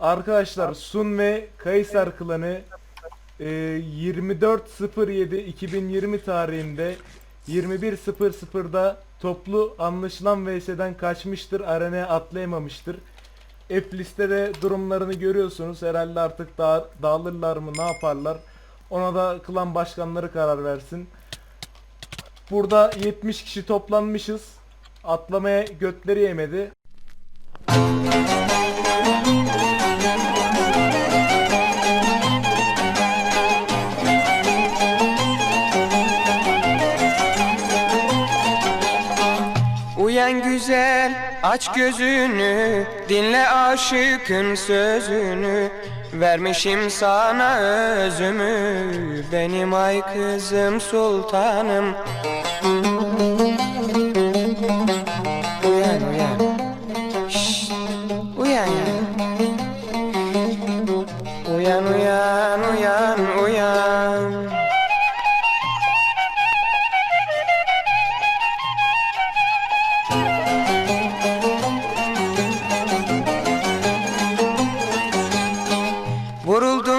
Arkadaşlar Sun ve Kayser klanı e, 24.07.2020 tarihinde 21.00'da toplu anlaşılan VS'den kaçmıştır. Arenaya atlayamamıştır. F listede durumlarını görüyorsunuz. Herhalde artık dağ, dağılırlar mı ne yaparlar. Ona da klan başkanları karar versin. Burada 70 kişi toplanmışız. Atlamaya götleri yemedi. Uyan güzel aç gözünü Dinle aşıkın sözünü. Vermişim sana özümü Benim ay kızım sultanım. Uyan uyan. Şşt, Uyan ya uyan uyan uyan